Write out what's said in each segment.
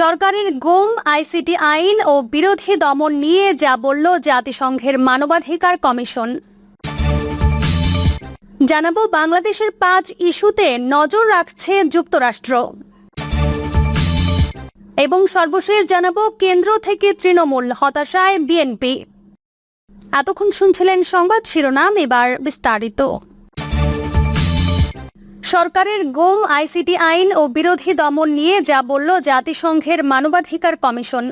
সরকারের গুম, আইসিটি আইন ও বিরোধী দমন নিয়ে যা বলল জাতিসংঘের মানবাধিকার কমিশন। জানাব বাংলাদেশের পাঁচ ইস্যুতে নজর রাখছে যুক্তরাষ্ট্র। এবং সর্বশেষ জানাব কেন্দ্র থেকে তৃণমূল হতাশায় বিএনপি। এতক্ষণ শুনছিলেন সংবাদ শিরোনাম, এবার বিস্তারিত। সরকারের গুম, আইসিটি আইন ও বিরোধী দমন নিয়ে যা বলল জাতিসংঘের মানবাধিকার কমিশন।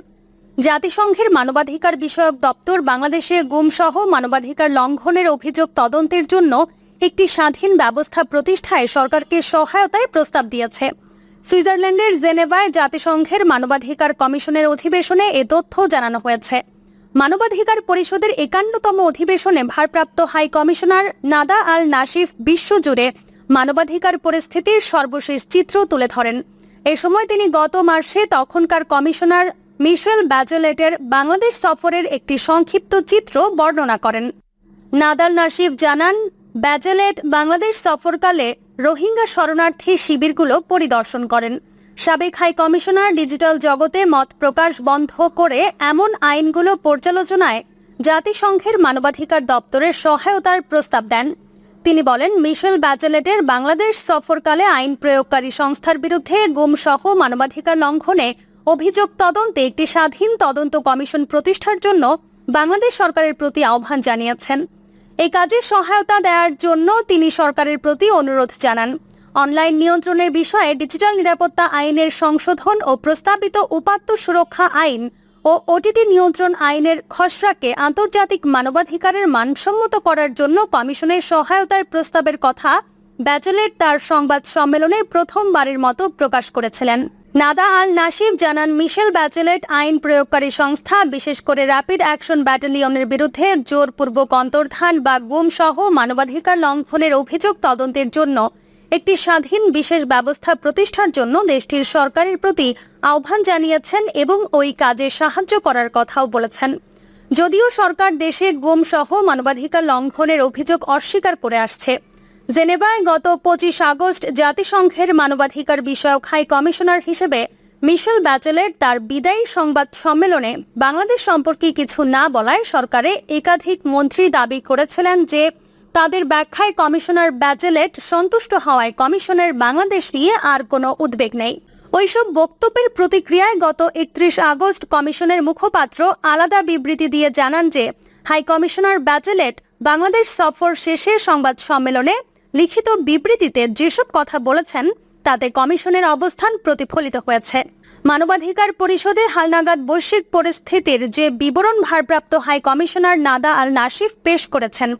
জাতিসংঘের মানবাধিকার বিষয়ক দপ্তর বাংলাদেশে গুমসহ মানবাধিকার লঙ্ঘনের অভিযোগ তদন্তের জন্য একটি স্বাধীন ব্যবস্থা প্রতিষ্ঠায় সরকারকে সহায়তায় প্রস্তাব দিয়েছে। সুইজারল্যান্ডের জেনেভায় জাতিসংঘের মানবাধিকার কমিশনের অধিবেশনে এ তথ্য জানানো হয়েছে। মানবাধিকার পরিষদের একান্নতম অধিবেশনে ভারপ্রাপ্ত high commissioner Nada Al Nashif বিশ্বজুড়ে মানবাধিকার পরিস্থিতির সর্বশেষ চিত্র তুলে ধরেন। এ সময় তিনি গত মাসে তখনকার কমিশনার মিশেল ব্যাজলেটের বাংলাদেশ সফরের একটি সংক্ষিপ্ত চিত্র বর্ণনা করেন। নাদাল নাসিফ জানান, ব্যাজেলেট বাংলাদেশ সফরকালে রোহিঙ্গা শরণার্থী শিবিরগুলো পরিদর্শন করেন। সাবেক হাই কমিশনার ডিজিটাল জগতে মত প্রকাশ বন্ধ করে এমন আইনগুলো পর্যালোচনায় জাতিসংঘের মানবাধিকার দপ্তরের সহায়তার প্রস্তাব দেন। তিনি বলেন, মিশেল ব্যাচেলেটের বাংলাদেশ সফরকালে আইন প্রয়োগকারী সংস্থার বিরুদ্ধে গুমসহ মানবাধিকার লঙ্ঘনে অভিযোগ তদন্তে একটি স্বাধীন তদন্ত কমিশন প্রতিষ্ঠার জন্য বাংলাদেশ সরকারের প্রতি আহ্বান জানিয়েছেন। এই কাজে সহায়তা দেওয়ার জন্য তিনি সরকারের প্রতি অনুরোধ জানান। অনলাইন নিয়ন্ত্রণের বিষয়ে ডিজিটাল নিরাপত্তা আইনের সংশোধন ও প্রস্তাবিত উপাত্ত সুরক্ষা আইন ও ওটিটি নিয়ন্ত্রণ আইনের খসড়াকে আন্তর্জাতিক মানবাধিকারের মানসম্মত করার জন্য কমিশনের সহায়তার প্রস্তাবের কথা ব্যাচেলেট তার সংবাদ সম্মেলনে প্রথমবারের মতো প্রকাশ করেছিলেন। নাদা আল নাসিব জানান, মিশেল ব্যাচেলেট আইন প্রয়োগকারী সংস্থা, বিশেষ করে র্যাপিড অ্যাকশন ব্যাটালিয়নের বিরুদ্ধে জোরপূর্বক অন্তর্ধান বা গুম সহ মানবাধিকার লঙ্ঘনের অভিযোগ তদন্তের জন্য একটি স্বাধীন বিশেষ ব্যবস্থা প্রতিষ্ঠার জন্য দেশটির সরকারের প্রতি আহ্বান জানিয়েছেন এবং ওই কাজে সাহায্য করার কথাও বলেছেন। যদিও সরকার দেশে গুম সহ মানবাধিকার লঙ্ঘনের অভিযোগ অস্বীকার করে আসছে। জেনেভায় গত পঁচিশ আগস্ট জাতিসংঘের মানবাধিকার বিষয়ক হাই কমিশনার হিসেবে মিশেল ব্যাচেলের তার বিদায়ী সংবাদ সম্মেলনে বাংলাদেশ সম্পর্কে কিছু না বলায় সরকারে একাধিক মন্ত্রী দাবি করেছিলেন যে তাদের ব্যাখ্যায় কমিশনার ব্যাচেলেট সন্তুষ্ট হওয়ায় কমিশনের বাংলাদেশ নিয়ে আর কোনো উদ্বেগ নেই। ওইসব বক্তব্যের প্রতিক্রিয়ায় গত একত্রিশ আগস্ট কমিশনের মুখপাত্র আলাদা বিবৃতি দিয়ে জানান যে, হাই কমিশনার ব্যাচেলেট বাংলাদেশ সফর শেষে সংবাদ সম্মেলনে লিখিত বিবৃতিতে যেসব কথা বলেছেন, তাতে কমিশনের অবস্থান প্রতিফলিত হয়েছে। মানবাধিকার পরিষদে হালনাগাদ বৈশ্বিক পরিস্থিতির যে বিবরণ ভারপ্রাপ্ত high commissioner Nada Al Nashif পেশ করেছেন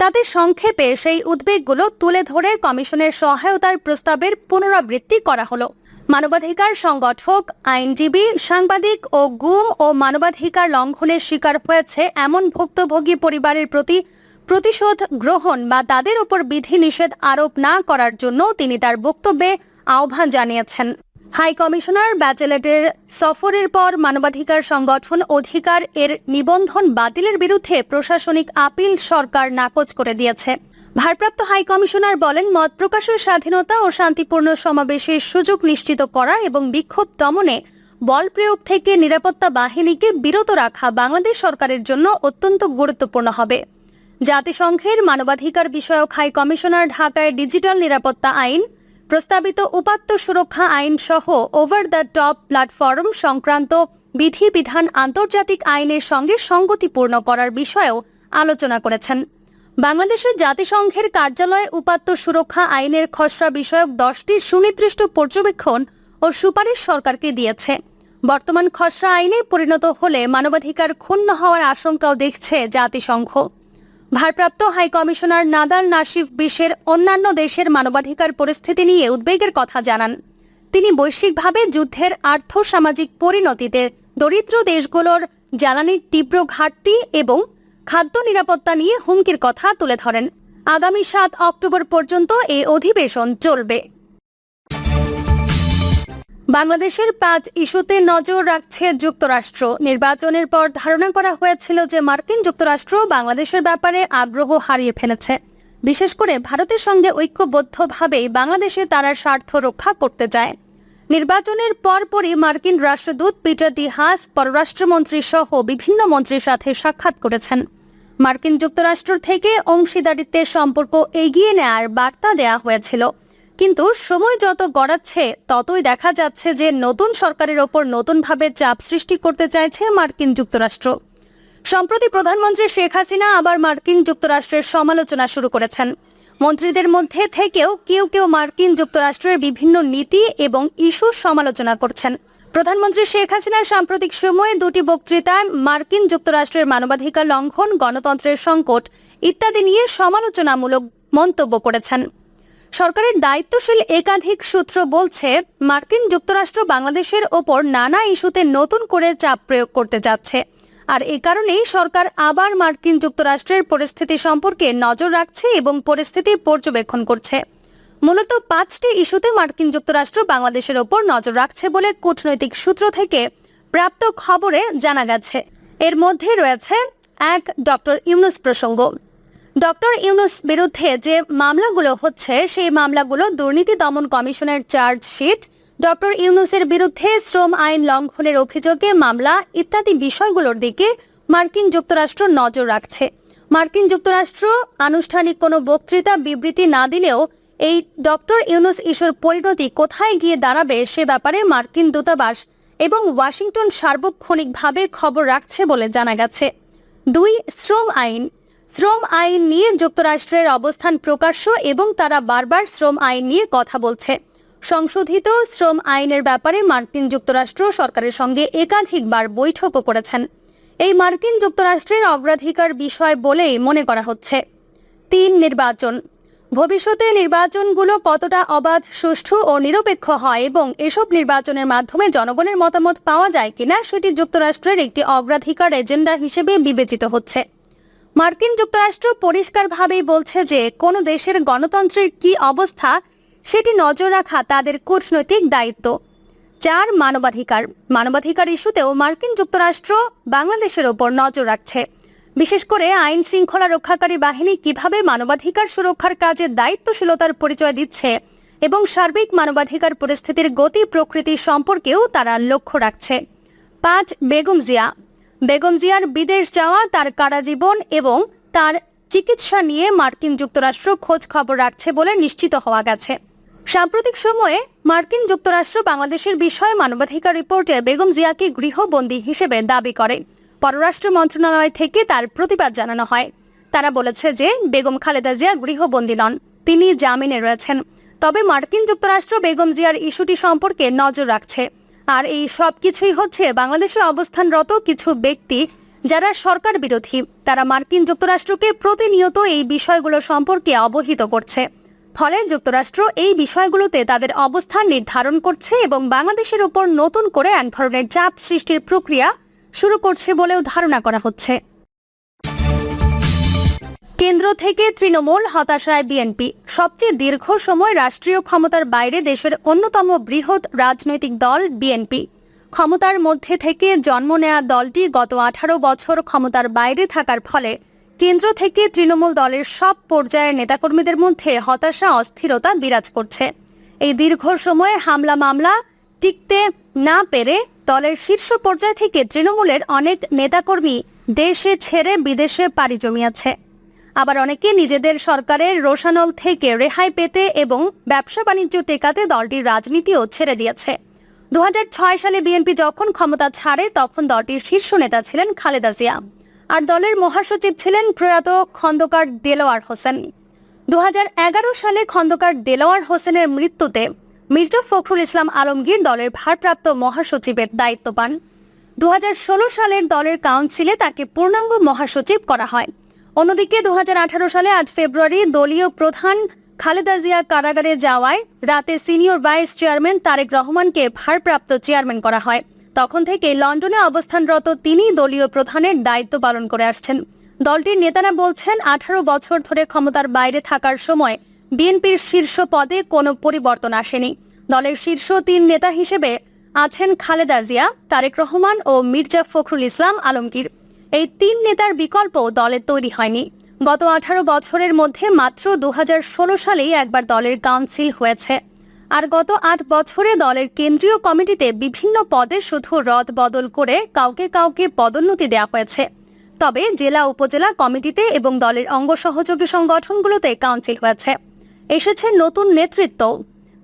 তাতে সংক্ষেপে সেই উদ্বেগগুলো তুলে ধরে কমিশনের সহায়তার প্রস্তাবের পুনরাবৃত্তি করা হলো। মানবাধিকার সংগঠক, আইনজীবী, সাংবাদিক ও গুম ও মানবাধিকার লঙ্ঘনের শিকার হয়েছে এমন ভুক্তভোগী পরিবারের প্রতি প্রতিশোধ গ্রহণ বা তাদের উপর বিধিনিষেধ আরোপ না করার জন্য তিনি তার বক্তব্যে আহ্বান জানিয়েছেন। হাই কমিশনার, ব্যাচেলেটের সফরের পর মানবাধিকার সংগঠন অধিকার এর নিবন্ধন বাতিলের বিরুদ্ধে প্রশাসনিক আপিল সরকার নাকচ করে দিয়েছে। ভারপ্রাপ্ত হাই কমিশনার বলেন, মত প্রকাশের স্বাধীনতা ও শান্তিপূর্ণ সমাবেশের সুযোগ নিশ্চিত করা এবং বিক্ষোভ দমনে বল প্রয়োগ থেকে নিরাপত্তা বাহিনীকে বিরত রাখা বাংলাদেশ সরকারের জন্য অত্যন্ত গুরুত্বপূর্ণ হবে। জাতিসংঘের মানবাধিকার বিষয়ক হাই কমিশনার ঢাকায় ডিজিটাল নিরাপত্তা আইন প্রস্তাবিত উপাত্ত সুরক্ষা আইন সহ ওভার দ্য টপ প্ল্যাটফর্ম সংক্রান্ত বিধিবিধান আন্তর্জাতিক আইনের সঙ্গে সঙ্গতিপূর্ণ করার বিষয়েও আলোচনা করেছেন। বাংলাদেশের জাতিসংঘের কার্যালয়ে উপাত্ত সুরক্ষা আইনের খসড়া বিষয়ক দশটি সুনির্দিষ্ট পর্যবেক্ষণ ও সুপারিশ সরকারকে দিয়েছে। বর্তমান খসড়া আইনে পরিণত হলে মানবাধিকার ক্ষুণ্ণ হওয়ার আশঙ্কাও দেখছে জাতিসংঘ। ভারপ্রাপ্ত হাইকমিশনার নাদার নাসিফ বিশ্বের অন্যান্য দেশের মানবাধিকার পরিস্থিতি নিয়ে উদ্বেগের কথা জানান। তিনি বৈশ্বিকভাবে যুদ্ধের আর্থ সামাজিক পরিণতিতে দরিদ্র দেশগুলোর জ্বালানির তীব্র ঘাটতি এবং খাদ্য নিরাপত্তা নিয়ে হুমকির কথা তুলে ধরেন। আগামী সাত অক্টোবর পর্যন্ত এই অধিবেশন চলবে। বাংলাদেশের পাঁচ ইস্যুতে নজর রাখছে যুক্তরাষ্ট্র। নির্বাচনের পর ধারণা করা হয়েছিল যে মার্কিন যুক্তরাষ্ট্র বাংলাদেশের ব্যাপারে আগ্রহ হারিয়ে ফেলেছে। বিশেষ করে ভারতের সঙ্গে ঐক্যবদ্ধভাবে বাংলাদেশে তারা স্বার্থ রক্ষা করতে চায়। নির্বাচনের পরপরই মার্কিন রাষ্ট্রদূত পিটার ডি হাস পররাষ্ট্রমন্ত্রী সহ বিভিন্ন মন্ত্রীর সাথে সাক্ষাৎ করেছেন। মার্কিন যুক্তরাষ্ট্র থেকে অংশীদারিত্বের সম্পর্ক এগিয়ে নেয়ার বার্তা দেয়া হয়েছিল। কিন্তু সময় যত গড়াচ্ছে, ততই দেখা যাচ্ছে যে নতুন সরকারের ওপর নতুনভাবে চাপ সৃষ্টি করতে চাইছে মার্কিন যুক্তরাষ্ট্র। সম্প্রতি প্রধানমন্ত্রী শেখ হাসিনা আবার মার্কিন যুক্তরাষ্ট্রের সমালোচনা শুরু করেছেন। মন্ত্রীদের মধ্যে থেকেও কেউ কেউ মার্কিন যুক্তরাষ্ট্রের বিভিন্ন নীতি এবং ইস্যুর সমালোচনা করছেন। প্রধানমন্ত্রী শেখ হাসিনার সাম্প্রতিক সময়ে দুটি বক্তৃতায় মার্কিন যুক্তরাষ্ট্রের মানবাধিকার লঙ্ঘন, গণতন্ত্রের সংকট ইত্যাদি নিয়ে সমালোচনামূলক মন্তব্য করেছেন। সরকারের দায়িত্বশীল একাধিক সূত্র বলছে, মার্কিন যুক্তরাষ্ট্র বাংলাদেশের ওপর নানা ইস্যুতে নতুন করে চাপ প্রয়োগ করতে যাচ্ছে। আর এ কারণেই সরকার আবার মার্কিন যুক্তরাষ্ট্রের পরিস্থিতি সম্পর্কে নজর রাখছে এবং পরিস্থিতি পর্যবেক্ষণ করছে। মূলত পাঁচটি ইস্যুতে মার্কিন যুক্তরাষ্ট্র বাংলাদেশের ওপর নজর রাখছে বলে কূটনৈতিক সূত্র থেকে প্রাপ্ত খবরে জানা গেছে। এর মধ্যে রয়েছে এক ডক্টর ইউনুস প্রসঙ্গ। ডক্টর ইউনুস বিরুদ্ধে যে মামলাগুলো হচ্ছে, সেই মামলাগুলো দুর্নীতি দমন কমিশনের চার্জশিট, ডক্টর ইউনুসের বিরুদ্ধে শ্রম আইন লঙ্ঘনের অভিযোগে মামলা ইত্যাদি বিষয়গুলোর দিকে মার্কিন যুক্তরাষ্ট্র নজর রাখছে। মার্কিন যুক্তরাষ্ট্র আনুষ্ঠানিক কোনো বক্তৃতা বিবৃতি না দিলেও এই ডক্টর ইউনুস ইস্যুর পরিণতি কোথায় গিয়ে দাঁড়াবে সে ব্যাপারে মার্কিন দূতাবাস এবং ওয়াশিংটন সার্বক্ষণিকভাবে খবর রাখছে বলে জানা গেছে। দুই শ্রম আইন শ্রম আইন নিয়ে যুক্তরাষ্ট্রের অবস্থান প্রকাশ্য এবং তারা বারবার শ্রম আইন নিয়ে কথা বলছে। সংশোধিত শ্রম আইনের ব্যাপারে মার্কিন যুক্তরাষ্ট্র সরকারের সঙ্গে একাধিকবার বৈঠকও করেছেন। এই মার্কিন যুক্তরাষ্ট্রের অগ্রাধিকার বিষয় বলেই মনে করা হচ্ছে। তিন নির্বাচন। ভবিষ্যতে নির্বাচনগুলো কতটা অবাধ, সুষ্ঠু ও নিরপেক্ষ হয় এবং এসব নির্বাচনের মাধ্যমে জনগণের মতামত পাওয়া যায় কিনা, সেটি যুক্তরাষ্ট্রের একটি অগ্রাধিকার এজেন্ডা হিসেবে বিবেচিত হচ্ছে। মার্কিন যুক্তরাষ্ট্র পরিষ্কারভাবেই বলছে যে কোনো দেশের গণতন্ত্রের কি অবস্থা, সেটি নজর রাখা তাদের কূটনৈতিক দায়িত্ব। চার মানবাধিকার। মানবাধিকার ইস্যুতেও মার্কিন যুক্তরাষ্ট্র বাংলাদেশের ওপর নজর রাখছে। বিশেষ করে আইন শৃঙ্খলা রক্ষাকারী বাহিনী কীভাবে মানবাধিকার সুরক্ষার কাজে দায়িত্বশীলতার পরিচয় দিচ্ছে এবং সার্বিক মানবাধিকার পরিস্থিতির গতি প্রকৃতি সম্পর্কেও তারা লক্ষ্য রাখছে। পাঁচ, বেগম জিয়া। বেগম জিয়ার বিদেশ যাওয়া, তার কারাজীবন এবং তার চিকিৎসা নিয়ে মার্কিন যুক্তরাষ্ট্র খোঁজ খবর রাখছে বলে নিশ্চিত হওয়া গেছে। সাম্প্রতিক সময়ে মার্কিন যুক্তরাষ্ট্র বাংলাদেশের বিষয়ে মানবাধিকার রিপোর্টে বেগম জিয়াকে গৃহবন্দী হিসেবে দাবি করে। পররাষ্ট্র মন্ত্রণালয় থেকে তার প্রতিবাদ জানানো হয়। তারা বলেছে যে বেগম খালেদা জিয়া গৃহবন্দী নন, তিনি জামিনে রয়েছেন। তবে মার্কিন যুক্তরাষ্ট্র বেগম জিয়ার ইস্যুটি সম্পর্কে নজর রাখছে। আর এই সব কিছুই হচ্ছে বাংলাদেশে অবস্থানরত কিছু ব্যক্তি যারা সরকার বিরোধী। তারা মার্কিন যুক্তরাষ্ট্রকে প্রতিনিয়ত এই বিষয়গুলো সম্পর্কে অবহিত করছে। ফলে যুক্তরাষ্ট্র এই বিষয়গুলোতে তাদের অবস্থান নির্ধারণ করছে এবং বাংলাদেশের উপর নতুন করে এক ধরনের চাপ সৃষ্টির প্রক্রিয়া শুরু করছে বলেও ধারণা করা হচ্ছে। কেন্দ্র থেকে তৃণমূল, হতাশায় বিএনপি। সবচেয়ে দীর্ঘ সময় রাষ্ট্রীয় ক্ষমতার বাইরে দেশের অন্যতম বৃহৎ রাজনৈতিক দল বিএনপি। ক্ষমতার মধ্যে থেকে জন্ম নেয়া দলটি গত আঠারো বছর ক্ষমতার বাইরে থাকার ফলে কেন্দ্র থেকে তৃণমূল দলের সব পর্যায়ের নেতাকর্মীদের মধ্যে হতাশা, অস্থিরতা বিরাজ করছে। এই দীর্ঘ সময়ে হামলা, মামলা টিকতে না পেরে দলের শীর্ষ পর্যায় থেকে তৃণমূলের অনেক নেতাকর্মী দেশে ছেড়ে বিদেশে পাড়ি জমিয়েছে। আবার অনেকে নিজেদের সরকারের রোশানল থেকে রেহাই পেতে এবং ব্যবসা বাণিজ্য টেকাতে দলটির রাজনীতিও ছেড়ে দিয়েছে। দু হাজার ছয় সালে বিএনপি যখন ক্ষমতা ছাড়ে, তখন দলটির শীর্ষ নেতা ছিলেন খালেদা জিয়া। আর দলের মহাসচিব ছিলেন প্রয়াত খন্দকার দেলোয়ার হোসেন। দু হাজার এগারো সালে খন্দকার দেলোয়ার হোসেনের মৃত্যুতে মির্জা ফখরুল ইসলাম আলমগীর দলের ভারপ্রাপ্ত মহাসচিবের দায়িত্ব পান। দু হাজার ষোলো সালের দলের কাউন্সিলে তাকে পূর্ণাঙ্গ মহাসচিব করা হয়। অন্যদিকে দু হাজার আঠারো সালে আট ফেব্রুয়ারি দলীয় প্রধান খালেদা জিয়া কারাগারে যাওয়ায় রাতে সিনিয়র ভাইস চেয়ারম্যান তারেক রহমানকে ভারপ্রাপ্ত চেয়ারম্যান করা হয়। তখন থেকে লন্ডনে অবস্থানরত তিনি দলীয় প্রধানের দায়িত্ব পালন করে আসছেন। দলটির নেতারা বলছেন, আঠারো বছর ধরে ক্ষমতার বাইরে থাকার সময় বিএনপির শীর্ষ পদে কোনো পরিবর্তন আসেনি। দলের শীর্ষ তিন নেতা হিসেবে আছেন খালেদা জিয়া, তারেক রহমান ও মির্জা ফখরুল ইসলাম আলমগীর। এই তিন নেতার বিকল্প দলে তৈরি হয়নি। গত আঠারো বছরের মধ্যে মাত্র দু হাজার ষোলো সালেই একবার দলের কাউন্সিল হয়েছে। আর গত আট বছরে দলের কেন্দ্রীয় কমিটিতে বিভিন্ন পদে শুধু রদ বদল করে কাউকে কাউকে পদোন্নতি দেওয়া হয়েছে। তবে জেলা উপজেলা কমিটিতে এবং দলের অঙ্গ সহযোগী সংগঠনগুলোতে কাউন্সিল হয়েছে। এসেছে নতুন নেতৃত্ব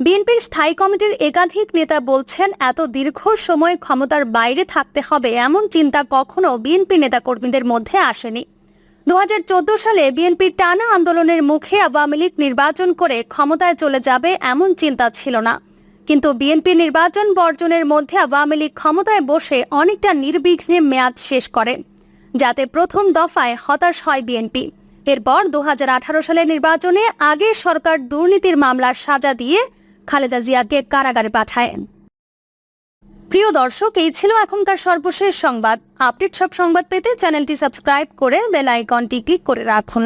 বিএনপির স্থায়ী কমিটির একাধিক নেতা বলছেন, এত দীর্ঘ সময় ক্ষমতার বাইরে থাকতে হবে এমন চিন্তা কখনো বিএনপি নেতাকর্মীদের মধ্যে আসেনি। দু সালে বিএনপির টানা আন্দোলনের মুখে আওয়ামী লীগ নির্বাচন করে ক্ষমতায় চলে যাবে এমন চিন্তা ছিল না। কিন্তু বিএনপি নির্বাচন বর্জনের মধ্যে আওয়ামী লীগ ক্ষমতায় বসে অনেকটা নির্বিঘ্নে মেয়াদ শেষ করে, যাতে প্রথম দফায় হতাশ হয় বিএনপি। এরপর দু সালের নির্বাচনে আগে সরকার দুর্নীতির মামলার সাজা দিয়ে খালেদা জিয়াকে কারাগারে পাঠায়। প্রিয় দর্শক, এই ছিল এখনকার সর্বশেষ সংবাদ। আপডেট সব সংবাদ পেতে চ্যানেলটি সাবস্ক্রাইব করে বেল আইকনটি ক্লিক করে রাখুন।